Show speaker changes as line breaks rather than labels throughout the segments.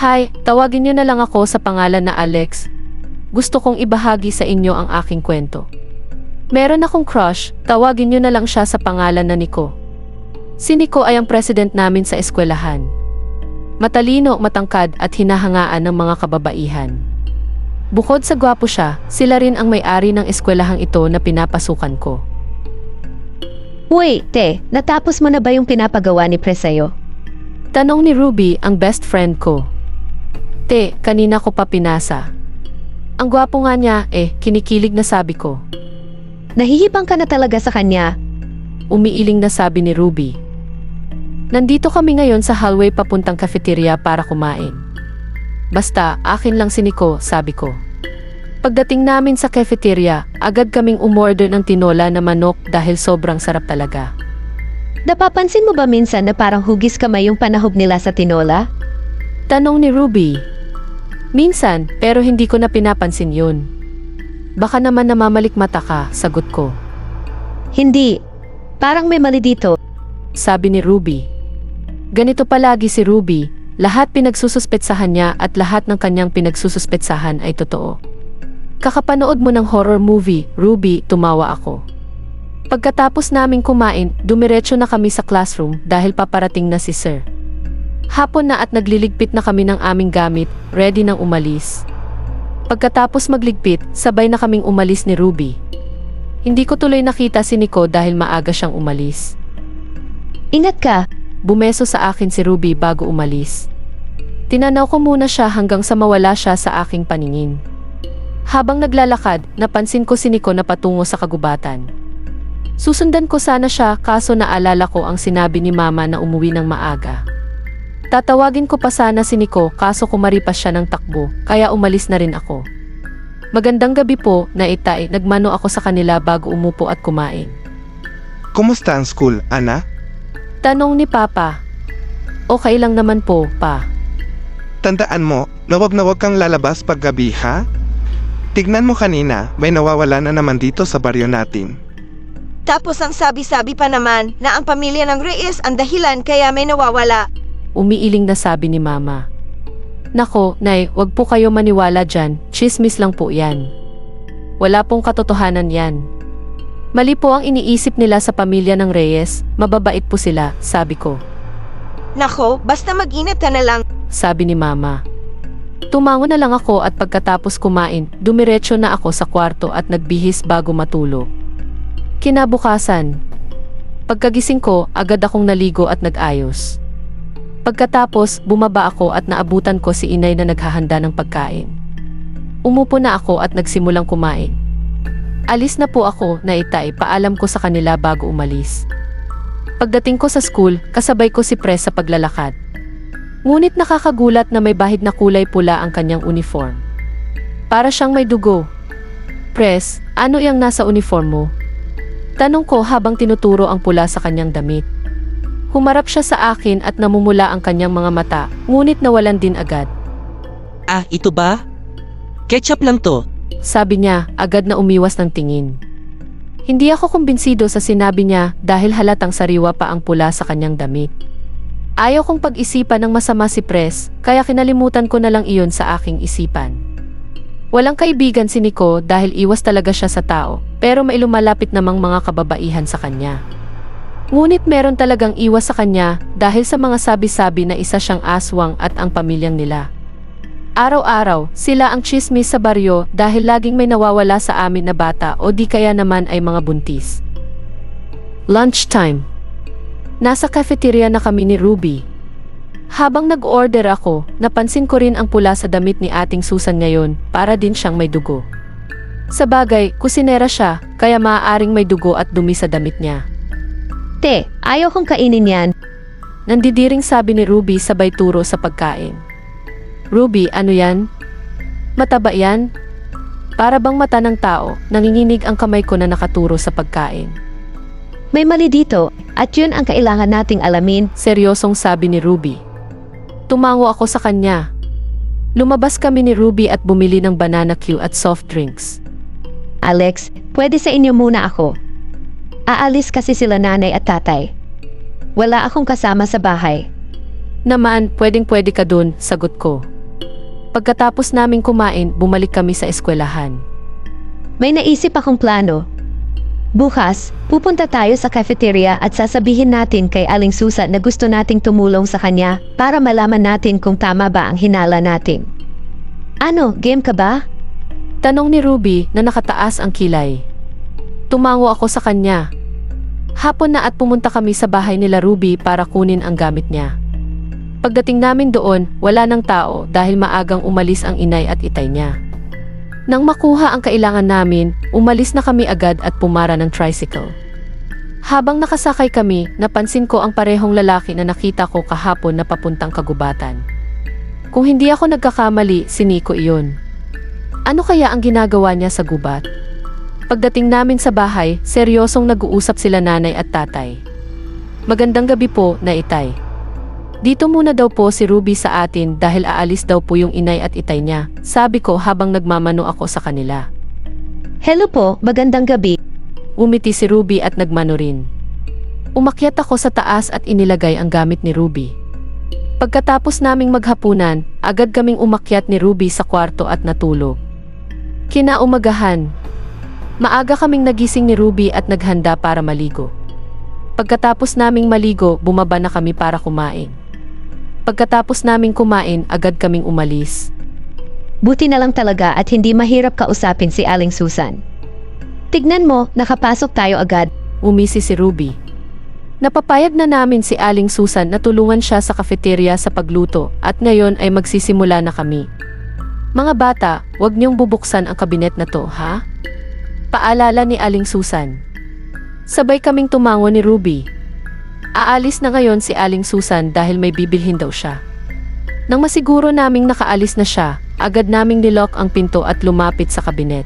Hi, tawagin niyo na lang ako sa pangalan na Alex. Gusto kong ibahagi sa inyo ang aking kwento. Meron akong crush, tawagin niyo na lang siya sa pangalan na Nico. Si Nico ay ang president namin sa eskwelahan. Matalino, matangkad at hinahangaan ng mga kababaihan. Bukod sa gwapo siya, sila rin ang may-ari ng eskwelahang ito na pinapasukan ko.
Wait, te, natapos mo na ba yung pinapagawa ni Pre sa'yo?
Tanong ni Ruby, ang best friend ko. Te, kanina ko pa pinasa. Ang gwapo nga niya, eh, kinikilig na sabi ko.
Nahihibang ka na talaga sa kanya.
Umiiling na sabi ni Ruby. Nandito kami ngayon sa hallway papuntang cafeteria para kumain. Basta, akin lang si Nico, sabi ko. Pagdating namin sa cafeteria, agad kaming umorder ng tinola na manok dahil sobrang sarap talaga.
Napapansin mo ba minsan na parang hugis kamay yung panahog nila sa tinola?
Tanong ni Ruby. Minsan, pero hindi ko na pinapansin yun. Baka naman namamalik mata ka, sagot ko.
Hindi. Parang may mali dito.
Sabi ni Ruby. Ganito palagi si Ruby, lahat pinagsususpetsahan niya at lahat ng kanyang pinagsususpetsahan ay totoo. Kakapanood mo ng horror movie, Ruby, tumawa ako. Pagkatapos naming kumain, dumiretso na kami sa classroom dahil paparating na si Sir. Hapon na at nagliligpit na kami ng aming gamit, ready nang umalis. Pagkatapos magligpit, sabay na kaming umalis ni Ruby. Hindi ko tuloy nakita si Nico dahil maaga siyang umalis.
Ingat ka.
Bumeso sa akin si Ruby bago umalis. Tinanaw ko muna siya hanggang sa mawala siya sa aking paningin. Habang naglalakad, napansin ko si Nico na patungo sa kagubatan. Susundan ko sana siya kaso naalala ko ang sinabi ni Mama na umuwi ng maaga. Tatawagin ko pa sana si Nico kaso kumaripas siya ng takbo kaya umalis na rin ako. Magandang gabi po, naitay, nagmano ako sa kanila bago umupo at kumain.
Kumusta ang school, Ana?
Tanong ni Papa. Okay lang naman po, Pa.
Tandaan mo, na wag na wag kang lalabas pag gabi ha? Tignan mo kanina, may nawawala na naman dito sa baryo natin.
Tapos ang sabi-sabi pa naman na ang pamilya ng Reyes ang dahilan kaya may nawawala.
Umiiling na sabi ni Mama. Nako, Nay, wag po kayo maniwala dyan, chismis lang po yan. Wala pong katotohanan yan. Mali po ang iniisip nila sa pamilya ng Reyes, mababait po sila, sabi ko.
Nako, basta mag-ingat ka na lang.
Sabi ni Mama. Tumango na lang ako at pagkatapos kumain, dumiretso na ako sa kwarto at nagbihis bago matulog. Kinabukasan. Pagkagising ko, agad akong naligo at nag-ayos. Pagkatapos, bumaba ako at naabutan ko si inay na naghahanda ng pagkain. Umupo na ako at nagsimulang kumain. Alis na po ako na itay paalam ko sa kanila bago umalis. Pagdating ko sa school, kasabay ko si Pres sa paglalakad. Ngunit nakakagulat na may bahid na kulay pula ang kanyang uniform. Para siyang may dugo. Pres, ano yung nasa uniform mo? Tanong ko habang tinuturo ang pula sa kanyang damit. Humarap siya sa akin at namumula ang kanyang mga mata, ngunit nawalan din agad.
Ah, ito ba? Ketchup lang to.
Sabi niya, agad na umiwas ng tingin. Hindi ako kumbinsido sa sinabi niya dahil halatang sariwa pa ang pula sa kanyang damit. Ayaw kong pag-isipan ng masama si Pres, kaya kinalimutan ko na lang iyon sa aking isipan. Walang kaibigan si Nico dahil iwas talaga siya sa tao, pero may lumalapit namang mga kababaihan sa kanya. Ngunit meron talagang iwas sa kanya dahil sa mga sabi-sabi na isa siyang aswang at ang pamilyang nila. Araw-araw, sila ang chismis sa baryo dahil laging may nawawala sa amin na bata o di kaya naman ay mga buntis. Lunchtime. Nasa cafeteria na kami ni Ruby. Habang nag-order ako, napansin ko rin ang pula sa damit ni ating Susan ngayon para din siyang may dugo. Sa bagay, kusinera siya, kaya maaaring may dugo at dumi sa damit niya.
Te, ayaw kong kainin yan.
Nandidiring sabi ni Ruby sabay turo sa pagkain. Ruby, ano yan? Mataba yan? Para bang mata ng tao, nanginginig ang kamay ko na nakaturo sa pagkain.
May mali dito at yun ang kailangan nating alamin.
Seryosong sabi ni Ruby. Tumango ako sa kanya. Lumabas kami ni Ruby at bumili ng banana Q at soft drinks.
Alex, pwede sa inyo muna ako. Aalis kasi sila nanay at tatay. Wala akong kasama sa bahay.
Naman, pwedeng pwede ka dun, sagot ko. Pagkatapos naming kumain, bumalik kami sa eskwelahan.
May naisip akong plano. Bukas, pupunta tayo sa cafeteria at sasabihin natin kay Aling Susa na gusto nating tumulong sa kanya para malaman natin kung tama ba ang hinala natin. Ano, game ka ba?
Tanong ni Ruby na nakataas ang kilay. Tumango ako sa kanya. Hapon na at pumunta kami sa bahay nila Ruby para kunin ang gamit niya. Pagdating namin doon, wala ng tao dahil maagang umalis ang inay at itay niya. Nang makuha ang kailangan namin, umalis na kami agad at pumara ng tricycle. Habang nakasakay kami, napansin ko ang parehong lalaki na nakita ko kahapon na papuntang kagubatan. Kung hindi ako nagkakamali, si Nico iyon. Ano kaya ang ginagawa niya sa gubat? Pagdating namin sa bahay, seryosong nag-uusap sila nanay at tatay. Magandang gabi po, na itay. Dito muna daw po si Ruby sa atin dahil aalis daw po yung inay at itay niya, sabi ko habang nagmamano ako sa kanila.
Hello po, magandang gabi.
Umiti si Ruby at nagmano rin. Umakyat ako sa taas at inilagay ang gamit ni Ruby. Pagkatapos naming maghapunan, agad kaming umakyat ni Ruby sa kwarto at natulog. Kinaumagahan. Maaga kaming nagising ni Ruby at naghanda para maligo. Pagkatapos naming maligo, bumaba na kami para kumain. Pagkatapos naming kumain, agad kaming umalis.
Buti na lang talaga at hindi mahirap kausapin si Aling Susan. Tignan mo, nakapasok tayo agad.
Umisi si Ruby. Napapayag na namin si Aling Susan na tulungan siya sa kafeterya sa pagluto at ngayon ay magsisimula na kami. Mga bata, huwag niyong bubuksan ang kabinet na to, ha? Paalala ni Aling Susan. Sabay kaming tumango ni Ruby. Aalis na ngayon si Aling Susan dahil may bibilhin daw siya. Nang masiguro naming nakaalis na siya, agad naming nilock ang pinto at lumapit sa kabinet.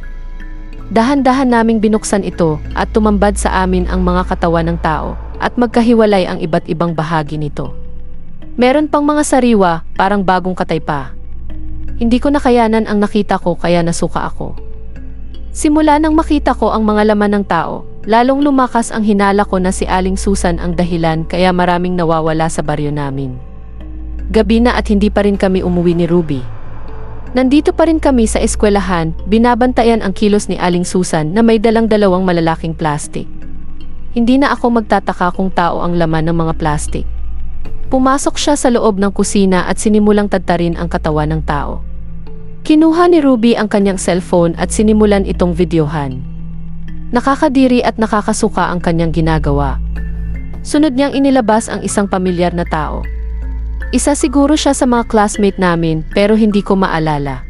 Dahan-dahan naming binuksan ito at tumambad sa amin ang mga katawan ng tao at magkahiwalay ang iba't ibang bahagi nito. Meron pang mga sariwa, parang bagong katay pa. Hindi ko nakayanan ang nakita ko kaya nasuka ako. Simula nang makita ko ang mga laman ng tao, lalong lumakas ang hinala ko na si Aling Susan ang dahilan kaya maraming nawawala sa baryo namin. Gabi na at hindi pa rin kami umuwi ni Ruby. Nandito pa rin kami sa eskwelahan, binabantayan ang kilos ni Aling Susan na may dalang dalawang malalaking plastik. Hindi na ako magtataka kung tao ang laman ng mga plastik. Pumasok siya sa loob ng kusina at sinimulang tadtarin ang katawan ng tao. Kinuha ni Ruby ang kanyang cellphone at sinimulan itong videohan. Nakakadiri at nakakasuka ang kanyang ginagawa. Sunod niyang inilabas ang isang pamilyar na tao. Isa siguro siya sa mga classmate namin pero hindi ko maalala.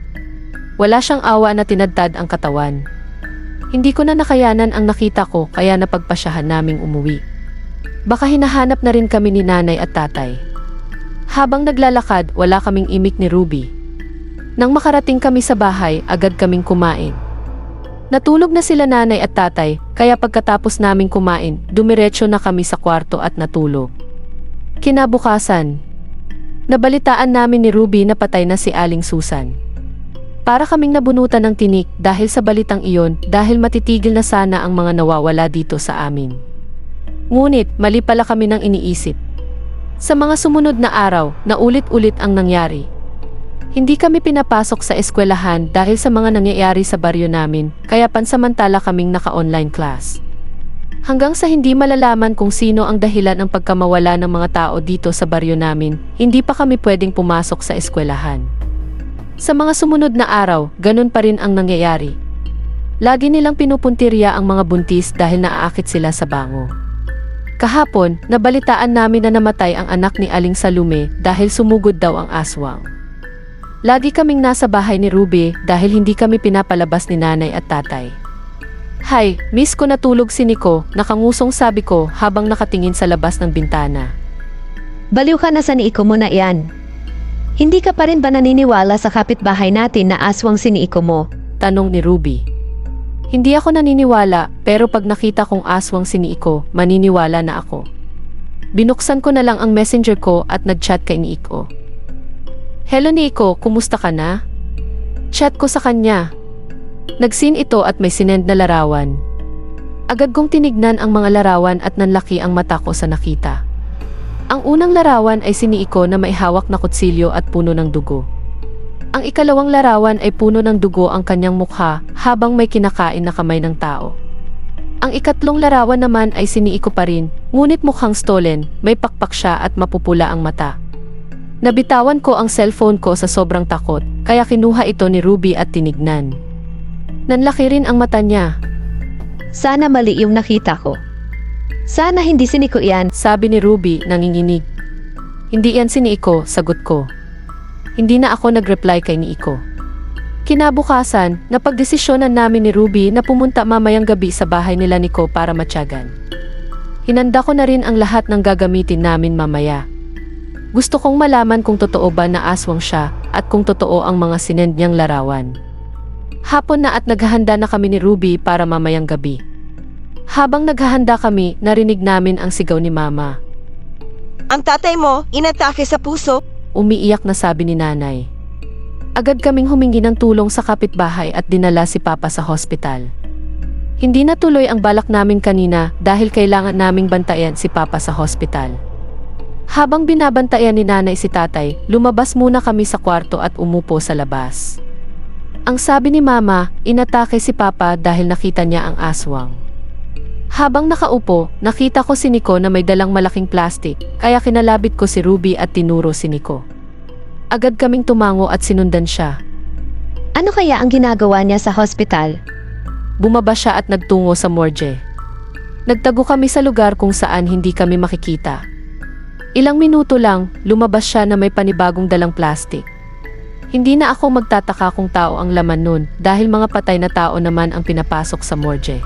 Wala siyang awa na tinadtad ang katawan. Hindi ko na nakayanan ang nakita ko kaya napagpasyahan naming umuwi. Baka hinahanap na rin kami ni nanay at tatay. Habang naglalakad, wala kaming imik ni Ruby. Nang makarating kami sa bahay, agad kaming kumain. Natulog na sila nanay at tatay, kaya pagkatapos naming kumain, dumiretso na kami sa kwarto at natulog. Kinabukasan, nabalitaan namin ni Ruby na patay na si Aling Susan. Para kaming nabunutan ng tinik dahil sa balitang iyon dahil matitigil na sana ang mga nawawala dito sa amin. Ngunit mali pala kami nang iniisip. Sa mga sumunod na araw, naulit-ulit ang nangyari. Hindi kami pinapasok sa eskwelahan dahil sa mga nangyayari sa baryo namin, kaya pansamantala kaming naka-online class. Hanggang sa hindi malalaman kung sino ang dahilan ng pagkamawala ng mga tao dito sa baryo namin, hindi pa kami pwedeng pumasok sa eskwelahan. Sa mga sumunod na araw, ganun pa rin ang nangyayari. Lagi nilang pinupuntirya ang mga buntis dahil naaakit sila sa bango. Kahapon, nabalitaan namin na namatay ang anak ni Aling Salume dahil sumugod daw ang aswang. Lagi kaming nasa bahay ni Ruby dahil hindi kami pinapalabas ni nanay at tatay. Hay, miss ko natulog si Nico, nakangusong sabi ko habang nakatingin sa labas ng bintana.
Baliw ka na sa niiko mo na iyan. Hindi ka pa rin ba naniniwala sa kapitbahay natin na aswang siniiko mo?
Tanong ni Ruby. Hindi ako naniniwala pero pag nakita kong aswang si Nico, maniniwala na ako. Binuksan ko na lang ang messenger ko at nagchat kay Nico. Hello Nico, kumusta ka na? Chat ko sa kanya. Nagsin ito at may sinend na larawan. Agad kong tinignan ang mga larawan at nanlaki ang mata ko sa nakita. Ang unang larawan ay si Nico na may hawak na kutsilyo at puno ng dugo. Ang ikalawang larawan ay puno ng dugo ang kanyang mukha habang may kinakain na kamay ng tao. Ang ikatlong larawan naman ay si Nico pa rin, ngunit mukhang stolen, may pakpak siya at mapupula ang mata. Nabitawan ko ang cellphone ko sa sobrang takot, kaya kinuha ito ni Ruby at tinignan. Nanlaki rin ang mata niya,
Sana mali yung nakita ko. Sana hindi si Nico yan.
sabi ni Ruby nanginginig. Hindi yan si Nico, sagot ko. Hindi na ako nag-reply kay Nico. Kinabukasan, napagdesisyonan namin ni Ruby na pumunta mamayang gabi sa bahay nila Nico para matyagan. Hinanda ko na rin ang lahat ng gagamitin namin mamaya. Gusto kong malaman kung totoo ba na aswang siya at kung totoo ang mga sinend niyang larawan. Hapon na at naghahanda na kami ni Ruby para mamayang gabi. Habang naghahanda kami, narinig namin ang sigaw ni Mama.
Ang tatay mo, inatake sa puso.
Umiiyak na sabi ni nanay. Agad kaming humingi ng tulong sa kapitbahay at dinala si Papa sa hospital. Hindi natuloy ang balak namin kanina dahil kailangan naming bantayan si Papa sa hospital. Habang binabantayan ni nanay si tatay, lumabas muna kami sa kwarto at umupo sa labas. Ang sabi ni Mama, inatake si Papa dahil nakita niya ang aswang. Habang nakaupo, nakita ko si Nico na may dalang malaking plastic, kaya kinalabit ko si Ruby at tinuro si Nico. Agad kaming tumango at sinundan siya.
Ano kaya ang ginagawa niya sa hospital?
Bumaba siya at nagtungo sa morgue. Nagtago kami sa lugar kung saan hindi kami makikita. Ilang minuto lang, lumabas siya na may panibagong dalang plastic. Hindi na ako magtataka kung tao ang laman nun dahil mga patay na tao naman ang pinapasok sa morgue.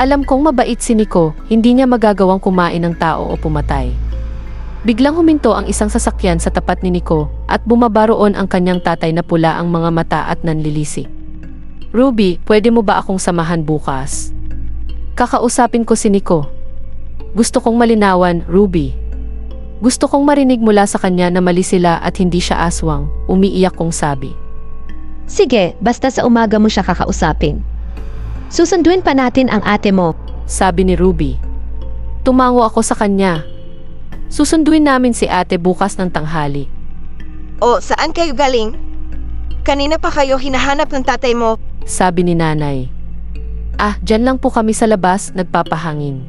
Alam kong mabait si Nico, hindi niya magagawang kumain ng tao o pumatay. Biglang huminto ang isang sasakyan sa tapat ni Nico at bumaba roon ang kanyang tatay na pula ang mga mata at nanlilisi. Ruby, pwede mo ba akong samahan bukas? Kakausapin ko si Nico. Gusto kong malinawan, Ruby. Gusto kong marinig mula sa kanya na mali sila at hindi siya aswang, umiiyak kong sabi.
Sige, basta sa umaga mo siya kakausapin. Susunduin pa natin ang ate mo.
Sabi ni Ruby. Tumango ako sa kanya. Susunduin namin si ate bukas ng tanghali.
O, saan kayo galing? Kanina pa kayo hinahanap ng tatay mo.
Sabi ni nanay. Ah, dyan lang po kami sa labas, nagpapahangin.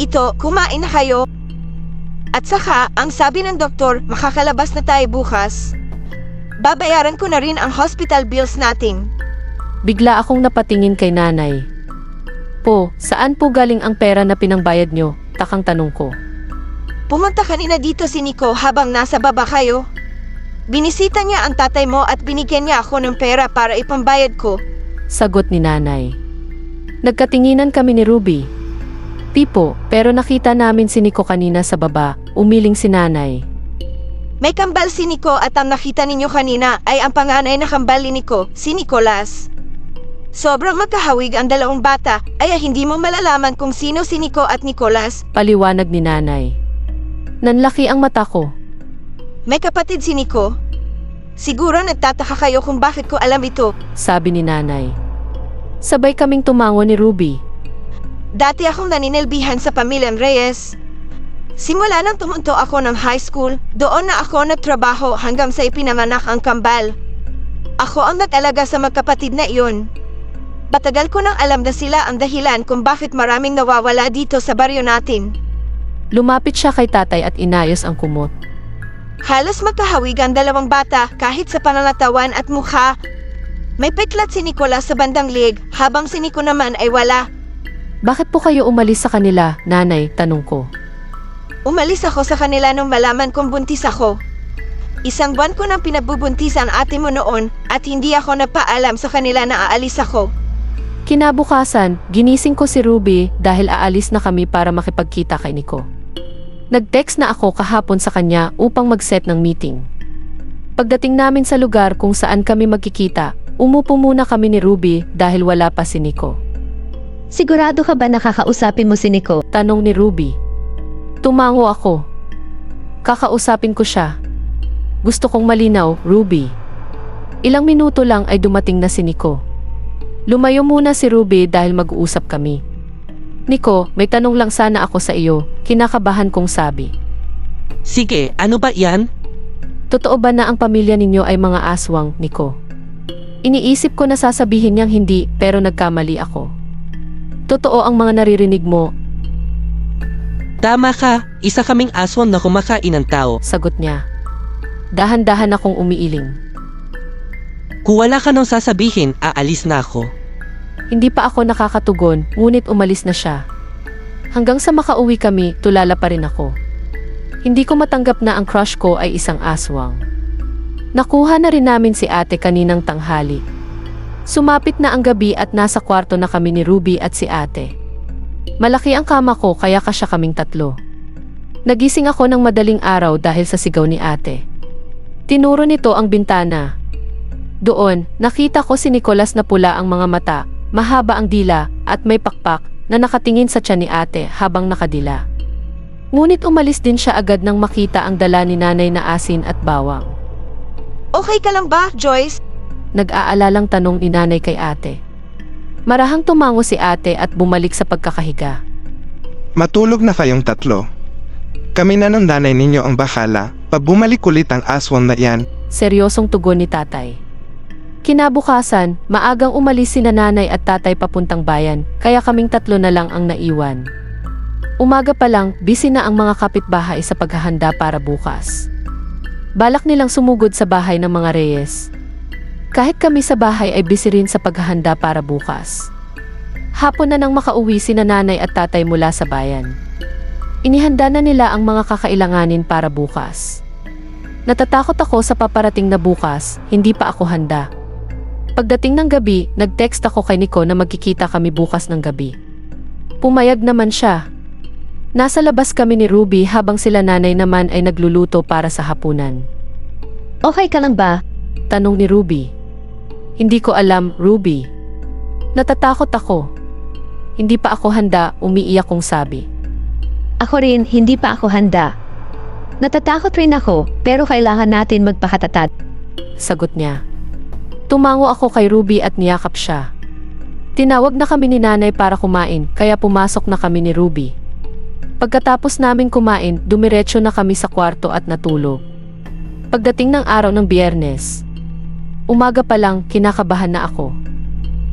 Ito, kumain na kayo. At saka, ang sabi ng doktor, makakalabas na tayo bukas. Babayaran ko na rin ang hospital bills natin.
Bigla akong napatingin kay nanay. Po, saan po galing ang pera na pinangbayad nyo? Takang tanong ko.
Pumunta kanina dito si Nico habang nasa baba kayo. Binisita niya ang tatay mo at binigyan niya ako ng pera para ipambayad ko.
Sagot ni nanay. Nagkatinginan kami ni Ruby. Pipo, pero nakita namin si Nico kanina sa baba, umiling si nanay.
May kambal si Nico at ang nakita ninyo kanina ay ang panganay na kambal ni Nico, si Nicolas. Sobrang magkahawig ang dalawang bata, ay hindi mo malalaman kung sino si Nico at Nicolas.
Paliwanag ni nanay. Nanlaki ang mata ko.
May kapatid si Nico. Siguro nagtataka kayo kung bakit ko alam ito.
sabi ni nanay. Sabay kaming tumango ni Ruby.
Dati akong naninilbihan sa pamilyang Reyes. Simula nang tumunto ako ng high school, doon na ako nagtrabaho hanggang sa ipinanganak ang kambal. Ako ang nag-alaga sa magkapatid na iyon. Patagal ko nang alam na sila ang dahilan kung bakit maraming nawawala dito sa baryo natin.
Lumapit siya kay tatay at inayos ang kumot.
Halos magkahawig ang dalawang bata kahit sa panangatawan at mukha. May peklat si Nicolas sa bandang lig habang si Nico naman ay wala.
Bakit po kayo umalis sa kanila, nanay? Tanong ko.
Umalis ako sa kanila nung malaman kong buntis ako. Isang buwan ko nang pinabubuntis ang ate mo noon at hindi ako napaalam sa kanila na aalis ako.
Kinabukasan, ginising ko si Ruby dahil aalis na kami para makipagkita kay Nico. Nag-text na ako kahapon sa kanya upang mag-set ng meeting. Pagdating namin sa lugar kung saan kami magkikita, umupo muna kami ni Ruby dahil wala pa si Nico.
Sigurado ka ba nakakausapin mo si Nico?
Tanong ni Ruby. Tumango ako. Kakausapin ko siya. Gusto kong malinaw, Ruby. Ilang minuto lang ay dumating na si Nico. Lumayo muna si Ruby dahil mag-uusap kami. Nico, may tanong lang sana ako sa iyo, kinakabahan kong sabi.
Sige, ano ba yan?
Totoo ba na ang pamilya ninyo ay mga aswang, Nico? Iniisip ko na sasabihin niyang hindi pero nagkamali ako. Totoo ang mga naririnig mo,
Tama ka, isa kaming aswang na kumakain ng tao.
sagot niya. Dahan-dahan akong umiiling.
Kung wala ka nang sasabihin, aalis na ako.
Hindi pa ako nakakatugon, ngunit umalis na siya. Hanggang sa makauwi kami, tulala pa rin ako. Hindi ko matanggap na ang crush ko ay isang aswang. Nakuha na rin namin si ate kaninang tanghali. Sumapit na ang gabi at nasa kwarto na kami ni Ruby at si ate. Malaki ang kama ko kaya kasya kaming tatlo. Nagising ako ng madaling araw dahil sa sigaw ni ate. Tinuro nito ang bintana. Doon, nakita ko si Nicolas na pula ang mga mata, mahaba ang dila, at may pakpak na nakatingin sa tiyan ni ate habang nakadila. Ngunit umalis din siya agad nang makita ang dala ni nanay na asin at bawang.
Okay ka lang ba, Joyce?
Nag-aalalang tanong ni nanay kay ate. Marahang tumango si ate at bumalik sa pagkakahiga.
Matulog na kayong tatlo. Kami na ng nanay ninyo ang bahala, pag bumalik ulit ang aswang na yan,
Seryosong tugon ni tatay. Kinabukasan, maagang umalis si nanay at tatay papuntang bayan, kaya kaming tatlo na lang ang naiwan. Umaga pa lang, busy na ang mga kapitbahay sa paghahanda para bukas. Balak nilang sumugod sa bahay ng mga reyes. Kahit kami sa bahay ay busy rin sa paghahanda para bukas. Hapon na nang makauwi si nanay at tatay mula sa bayan. Inihanda na nila ang mga kakailanganin para bukas. Natatakot ako sa paparating na bukas, hindi pa ako handa. Pagdating ng gabi, nag-text ako kay Nico na magkikita kami bukas ng gabi. Pumayag naman siya. Nasa labas kami ni Ruby habang sila nanay naman ay nagluluto para sa hapunan.
Okay ka lang ba?
Tanong ni Ruby. Hindi ko alam, Ruby. Natatakot ako. Hindi pa ako handa, umiiyak kong sabi.
Ako rin, hindi pa ako handa. Natatakot rin ako, pero kailangan natin magpakatatag.
Sagot niya. Tumango ako kay Ruby at niyakap siya. Tinawag na kami ni nanay para kumain, kaya pumasok na kami ni Ruby. Pagkatapos namin kumain, dumiretso na kami sa kwarto at natulog. Pagdating ng araw ng biyernes, umaga pa lang kinakabahan na ako.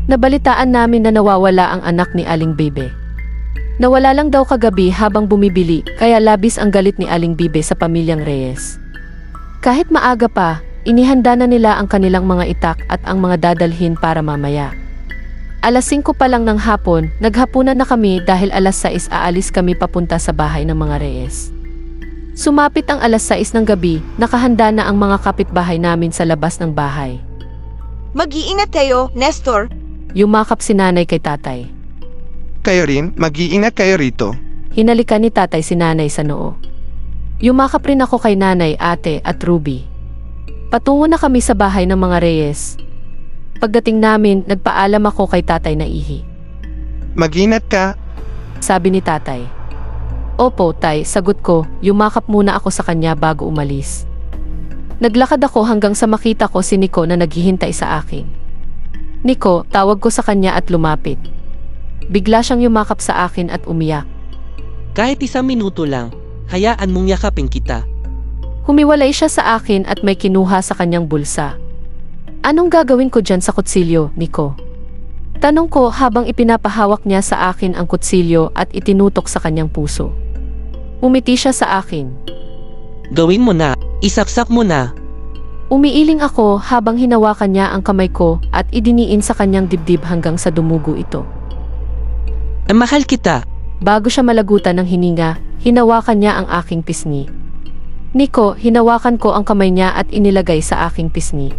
Nabalitaan namin na nawawala ang anak ni Aling Bebe. Nawala lang daw kagabi habang bumibili kaya labis ang galit ni Aling Bibe sa pamilyang Reyes. Kahit maaga pa, inihanda na nila ang kanilang mga itak at ang mga dadalhin para mamaya. Alas 5 pa lang ng hapon, naghapunan na kami dahil alas 6 aalis kami papunta sa bahay ng mga Reyes. Sumapit ang alas 6 ng gabi, nakahanda na ang mga kapitbahay namin sa labas ng bahay.
Mag-iingat kayo, Nestor.
Yumakap si nanay kay tatay.
kayo rin, mag-iingat kayo rito.
Hinalikan ni tatay si nanay sa noo. Yumakap rin ako kay nanay, ate at Ruby. Patungo na kami sa bahay ng mga Reyes. Pagdating namin, nagpaalam ako kay tatay na ihi.
Mag-ingat ka,
Sabi ni tatay. Opo, tay, sagot ko, yumakap muna ako sa kanya bago umalis. Naglakad ako hanggang sa makita ko si Nico na naghihintay sa akin. Nico, tawag ko sa kanya at lumapit. Bigla siyang yumakap sa akin at umiyak.
Kahit isang minuto lang, hayaan mong yakapin kita.
Humiwalay siya sa akin at may kinuha sa kanyang bulsa. Anong gagawin ko dyan sa kutsilyo, Nico? Tanong ko habang ipinapahawak niya sa akin ang kutsilyo at itinutok sa kanyang puso. Umiti siya sa akin.
Gawin mo na, isaksak mo na.
Umiiling ako habang hinawakan niya ang kamay ko at idiniin sa kanyang dibdib hanggang sa dumugo ito.
Mahal kita.
Bago siya malagutan ng hininga, hinawakan niya ang aking pisngi. Nico, hinawakan ko ang kamay niya at inilagay sa aking pisngi.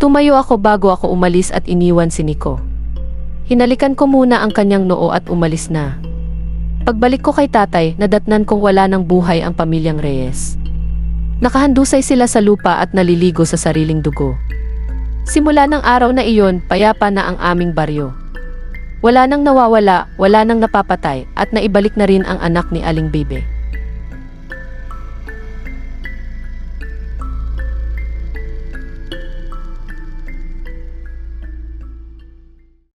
Tumayo ako bago ako umalis at iniwan si Nico. Hinalikan ko muna ang kanyang noo at umalis na. Pagbalik ko kay tatay, nadatnan kong wala ng buhay ang pamilyang Reyes. Nakahandusay sila sa lupa at naliligo sa sariling dugo. Simula ng araw na iyon, payapa na ang aming baryo. Wala nang nawawala, wala nang napapatay at naibalik na rin ang anak ni Aling Bibe.